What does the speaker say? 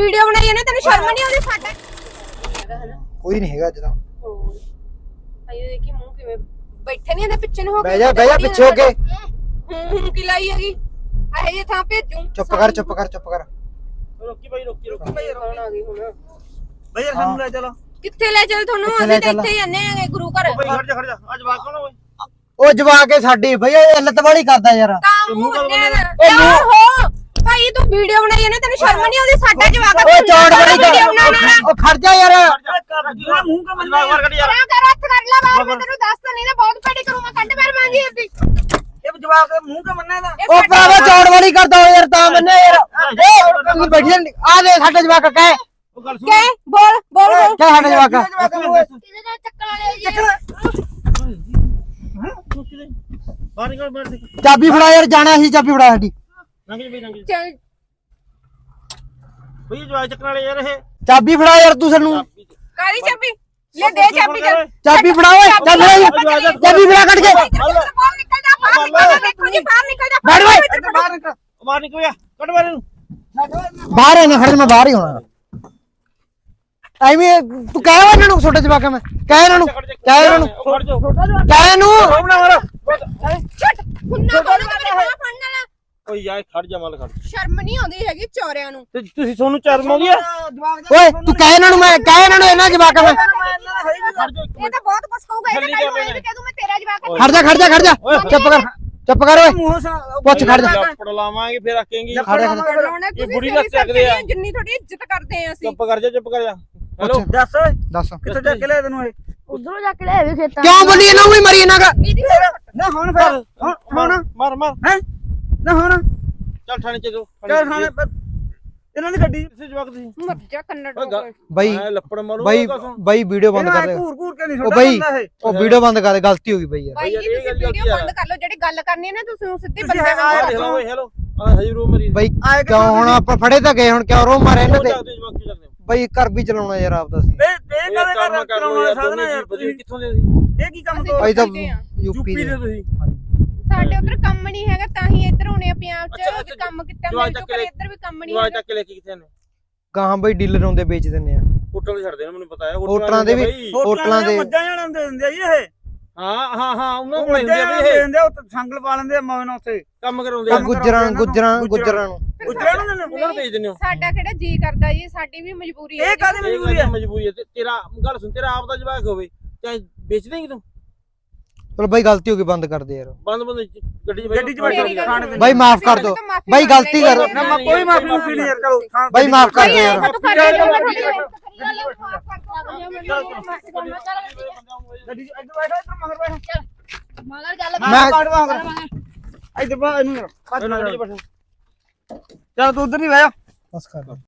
Video ਬਣਾਈ ਇਹਨੇ ਤੈਨੂੰ ਸ਼ਰਮ ਨਹੀਂ ਆਉਂਦੀ? ਸਾਡਾ ਕੋਈ ਨਹੀਂ ਹੈਗਾ ਅੱਜ ਤਾਂ। ਆਏ ਦੇਖੀ ਮੂੰਹ ਕਿਵੇਂ ਬੈਠੇ ਨਹੀਂ ਇਹਦੇ ਪਿੱਛੇ ਨੂੰ ਹੋ ਬਹਿ ਜਾ ਬਹਿ ਜਾ ਪਿੱਛੇ ਹੋ ਕੇ। ਹੂੰ ਹੂੰ ਕੀ ਲਾਈ ਹੈਗੀ? ਇਹ ਜੇ ਥਾਂ ਭੇਜੂ ਚੁੱਪ ਕਰ ਚੁੱਪ ਕਰ ਚੁੱਪ ਕਰ। ਰੋਕੀ ਬਾਈ ਰੋਕੀ ਰੋਕੀ। ਬਾਈ ਕੌਣ ਆ ਗਈ ਹੁਣ? ਬਾਈ ਯਾਰ ਸਾਨੂੰ ਲੈ ਚਲੋ। ਕਿੱਥੇ ਲੈ ਚੱਲ ਤੁਹਾਨੂੰ? ਕਿੱਥੇ ਅਸੀਂ ਤਾਂ ਚੱਲ? ਇੱਥੇ ਹੀ ਆਨੇ ਆਂਗੇ ਗੁਰੂ ਘਰ। ਬਾਈ ਖੜ ਜਾ ਖੜ ਜਾ। ਅੱਜ ਵਾਕ ਕੋਣ ਓਏ ਉਹ ਜਵਾ ਕੇ ਸਾਡੀ। ਭਈ ਇਹ ਲੱਤ ਵਾਲੀ ਕਰਦਾ ਯਾਰ। ਤਾਂ ਮੂੰਹ ਬੰਨਿਆ ਦਾ ਉਹ ਵੀਡੀਓ ਬਣਾਈ ਇਹਨੇ ਤੈਨੂੰ ਸ਼ਰਮ ਨਹੀਂ ਆਉਂਦੀ? ਸਾਡਾ ਜਵਾਕ ਓਏ ਚੌੜ ਵਾਲੀ ਵੀਡੀਓ ਬਣਾਉਣਾ ਉਹ ਖੜ ਜਾ ਯਾਰ। ਮੂੰਹ ਕਾ ਕੱਢ ਯਾਰ। ਕਰਾਂ ਹੱਥ ਕਰ ਲੈ ਬਾਹਰ ਮੈਂ ਤੈਨੂੰ ਦੱਸ ਤਾਂ ਨਹੀਂ ਨਾ ਬਹੁਤ ਪੈੜੀ ਕਰੂੰਗਾ ਕੱਢ ਮਾਰ ਮੰਗੀ ਆਪਦੀ ਇਹ ਜਵਾਬ ਦੇ ਮੂੰਹ ਕਾ ਮੰਨਾ ਇਹਦਾ? ਇਹ ਉਹ ਸਾਡਾ ਭਰਾਵਾ ਚੌੜ ਵਾਲੀ ਕਰਦਾ ਓ ਯਾਰ ਤਾਂ ਮੰਨੇ ਯਾਰ। ਏ ਤੂੰ ਬੈਠੀ ਰਹਿ ਆ ਦੇ ਸਾਡਾ ਜਵਾਕ ਕਹਿ। ਉਹ ਗੱਲ ਸੁਣ। ਕਹਿ ਬੋਲ ਬੋਲ ਬੋਲ। ਕਹਿ ਸਾਡਾ ਜਵਾਕ। ਕਿਹਦੇ ਨਾਲ ਚੱਕਣ ਵਾਲੇ ਜੀ? ਬਾਹਰ ਨਿਕਲ ਬਾਹਰ ਨਿਕਲ। ਚਾਬੀ ਫੜਾ ਯਾਰ ਜਾਣਾ ਸੀ ਚਾਬੀ ਫੜਾ ਸਾਡੀ। ਲੰਘ ਜਾ ਬਈ ਲੰਘ ਜਾ ਚੱਲ। ਬਈ ਜਵਾਬ ਚੱਕਣ ਵਾਲੇ ਯਾਰ ਇਹ। ਚਾਬੀ ਫੜਾ ਯਾਰ ਤੂੰ ਸਾਨੂੰ। ਕਾਲੀ ਚਾਬੀ? ਲੈ ਦੇ ਚਾਬੀ ਚੱਲ ਚਾਬੀ ਫੜਾ ਓਏ ਚੱਲ ਓਏ ਚਾਬੀ ਫੜਾ ਕੱਢ ਕੇ। ਬਾਹਰ ਨਿਕਲ ਜਾ ਬਾਹਰ ਨਿਕਲ ਜਾ ਜੀ ਬਾਹਰ ਨਿਕਲ ਜਾ ਬੈਠ ਓਏ। ਬਾਹਰ ਨਿਕਲ ਬਾਹਰ ਨਿਕਲ ਜਾ ਕੱਢ ਬਾਹਰ ਨੂੰ ਬਾਹਰ ਇਹਨੇ ਖੜੇ ਮੈਂ ਬਾਹਰ ਹੀ ਹੋਣਾ। ਐਵੇਂ ਤੂੰ ਕਹਿ ਵਾ ਇਹਨਾਂ ਨੂੰ ਛੋਟੇ ਜਵਾਕਾਂ ਮੈਂ ਕਹਿ ਇਹਨਾਂ ਨੂੰ ਕਹਿ ਇਹਨਾਂ ਨੂੰ। ਕਹਿ ਇਹਨੂੰ। ਛੱਟ ਹੁੰਨਾ ਕੋਲ ਮੇਰੇ ਓਏ ਯਾਰ ਖੜ ਜਾ ਮਲ ਖੜ। ਸ਼ਰਮ ਨਹੀਂ ਆਉਂਦੀ ਹੈਗੀ ਚੋਰਿਆਂ ਨੂੰ। ਤੇ ਤੁਸੀਂ ਸੋਨੂੰ ਚਰਮ ਆਉਂਦੀ ਆ? ਓਏ ਤੂੰ ਕਹਿ ਇਹਨਾਂ ਨੂੰ ਮੈਂ ਕਹਿ ਇਹਨਾਂ ਨੂੰ ਇਹਨਾਂ ਜਵਾਕਾਂ ਮੈਂ ਖੜ ਜਾ ਇਹ ਤਾਂ ਬਹੁਤ ਕੁਛ ਕਹੂਗਾ ਇਹ ਤਾਂ ਕੱਲ ਨੂੰ ਇਹ ਵੀ ਕਹਿ ਦੂੰ ਮੈਂ ਤੇਰਾ ਜਵਾਕ ਖੜ ਜਾ ਖੜ ਜਾ ਖੜ ਜਾ। ਚੁੱਪ ਕਰ ਚੁੱਪ ਕਰ ਓਏ। ਪੁੱਛ ਖੜ ਜਾ। ਲੱਪੜ ਲਾਵਾਂਗੇ ਫਿਰ ਆਕੇਂਗੀ ਖੜ ਜਾ ਲਾਉਣਾ ਇਹ ਬੁੜੀ ਦਾ ਚੱਕਦੇ ਆ। ਜਿੰਨੀ ਤੁਹਾਡੀ ਇੱਜ਼ਤ ਕਰਦੇ ਆ ਅਸੀਂ। ਚੁੱਪ ਕਰ ਜਾ ਚੁੱਪ ਕਰ ਜਾ। ਹੈਲੋ? ਦੱਸ ਓਏ। ਦੱਸ। ਕਿੱਥੇ ਜਾ ਕੇ ਲਿਆ ਤੈਨੂੰ ਇਹ? ਉਧਰੋਂ ਜਾ ਕੇ ਲੈ ਵੀ ਖੇਤਾਂ ਕਿਉਂ ਬੋਲੀ ਇਹਨਾਂ ਨੂੰ ਹੀ ਮਰੀ ਇਹਨਾਂ ਦਾ? ਨਾ ਹੁਣ ਫਿਰ ਹੁਣ ਮਾਰ ਮਾਰ। ਹੈ? ਨਾ ਹੁਣ। ਚੱਲ ਥਾਣੇ ਚ ਦੋ ਚੱਲ ਥਾਣੇ ਇਹਨਾਂ ਦੀ ਗੱਡੀ ਕਿੱਥੇ ਜਵਾਕ ਤੁਸੀਂ। ਮਰ ਜਾ ਕੰਨੜ ਬਾਈ ਮੈਂ ਲੱਪੜ ਮਾਰੂ ਬਾਈ ਬਾਈ ਵੀਡੀਓ ਬੰਦ ਕਰ ਦੇ। ਘੂਰ ਘੂਰ ਕੇ ਨਹੀਂ ਉਹ ਬਾਈ ਉਹ ਵੀਡੀਓ ਬੰਦ ਕਰ ਦੇ ਗਲਤੀ ਹੋ ਗਈ ਬਾਈ ਯਾਰ। ਬਾਈ ਜੀ ਇਹ ਤੁਸੀਂ ਗੱਲ ਵੀਡੀਓ। ਬੰਦ ਕਰ ਲਓ ਜਿਹੜੀ ਗੱਲ ਕਰਨੀ ਹੈ ਨਾ ਤੁਸੀਂ ਉਹ ਸਿੱਧੀ ਬੰਦੇ। ਲਓ। ਓਏ ਹੈਲੋ ਆ ਹਜਰੂ ਮਰੀ ਬਾਈ ਕਿਉਂ ਹੁਣ ਆਪਾਂ ਫੜੇ ਤਾਂ ਗਏ ਹੁਣ ਕਿਉਂ ਰੋ ਮਾਰੇ ਇਹਨਾਂ ਤੇ? ਬਾਈ ਘਰ ਵੀ ਚਲਾਉਣਾ ਯਾਰ ਆਪਦਾ ਸੀ। ਇਹ ਇਹ ਕਦੇ ਕਰ ਕਰਾਉਣਾ ਸਾਧਨਾ ਯਾਰ ਤੁਸੀਂ। ਕਿੱਥੋਂ ਦੇ ਸੀ ਇਹ ਕੀ ਕੰਮ ਤੋਂ ਬਾਈ ਤਾਂ। ਯੂਪੀ ਦੇ ਦੇ। ਤੁਸੀਂ। ਸਾਡੇ ਉਧਰ ਕੰਮ ਨਹੀਂ ਹੈਗਾ ਤਾਂ ਹੀ ਇੱਧਰ ਹੋਣੇ ਆ ਪੰਜਾਬ ਚ ਵੀ ਕੰਮ ਕੀਤਾ ਤੋਂ ਲੈ। ਇੱਧਰ ਵੀ ਕੰਮ ਨਹੀਂ ਜਵਾਕ ਹੈਗਾ। ਚੱਕ ਲੈ ਕੇ ਕਿੱਥੇ ਨੇ? ਗਾਹਾਂ ਬਾਈ ਡੀਲਰ ਆਉਂਦੇ ਵੇਚ ਦਿੰਨੇ ਆ। ਹੋਟਲ ਦੇ ਛੱਡਦੇ ਨੇ ਮੈਨੂੰ ਪਤਾ ਹੈ। ਹੋਟਲਾਂ ਦੇ ਵੀ ਹੋਟਲਾਂ ਦੇ ਮੱਝਾਂ ਜਾਣ ਹੁੰਦੇ ਹੁੰਦੇ ਆ ਜੀ ਇਹ। ਹਾਂ ਹਾਂ ਹਾਂ ਉਹਨਾਂ ਉਹ ਕੋਲ ਹੁੰਦੀ ਮੱਝਾਂ ਆ ਜਾਣ ਵੀ ਇਹ ਹੁੰਦੇ ਆ ਉਹ ਸੰਗਲ ਪਾ ਲੈਂਦੇ ਆ ਮੌਨ ਉੱਥੇ। ਕੰਮ ਕਰਾਉਂਦੇ ਆ। ਆ ਗੁੱਜਰਾਂ ਇਹਨਾਂ ਨੂੰ, ਗੁੱਜਰਾਂ ਗੁੱਜਰਾਂ। ਗੁੱਜਰਾਂ ਨੂੰ। ਗੁੱਜਰਾਂ ਨੂੰ ਦਿੰਦੇ ਉਹਨਾਂ ਨੂੰ ਭੇਜ ਦਿੰਦੇ ਹੋ। ਸਾਡਾ ਕਿਹੜਾ ਜੀ ਕਰਦਾ ਜੀ ਸਾਡੀ ਵੀ ਮਜਬੂਰੀ ਹੈ ਇਹ ਕਾਹਦੀ ਇਹ ਮਜਬੂਰੀ ਗੱਲ ਹੈ ਮਜਬੂਰੀ ਹੈ? ਤੇ ਤੇਰਾ ਗੱਲ ਸੁਣ ਤੇਰਾ ਆਪ ਦਾ ਜਵਾਕ ਹੋਵੇ ਚਾਹੇ ਵੇਚ ਦੇਂਗੀ ਤੂੰ? ਚਲੋ ਬਾਈ ਗਲਤੀ ਹੋ ਗਈ ਬੰਦ ਕਰ ਦੇ ਯਾਰ ਬੰਦ ਬੰਦ ਗੱਡੀ ਚ ਗੱਡੀ ਚ ਬੈਠ ਦੇ ਬਾਈ ਮਾਫ ਕਰ ਦਿਓ ਬਾਈ ਗਲਤੀ ਕਰ ਨਾ ਮੈਂ ਕੋਈ ਮਾਫੀ ਮੁਫੀ ਨਹੀਂ ਯਾਰ ਚਲੋ ਬਾਈ ਮਾਫ ਕਰ ਭਾਈ ਦਿਓ ਇਹ ਯਾਰ ਤੂੰ ਕਰ ਦੇ ਮੈਂ ਤੁਹਾਡੀ ਗੱਡੀ ਚ ਇੱਧਰ ਬੈਠਾ ਇੱਧਰ ਮਗਰ ਬੈਠਾ ਮਗਰ ਚੱਲ ਮੈਂ ਕਾਟ ਵਾਂਗ ਇੱਧਰ ਬਾ ਇਹਨੂੰ ਚੱਲ ਤੂੰ ਉਧਰ ਨਹੀਂ ਬਹਿ ਜਾ ਬਸ ਕਰ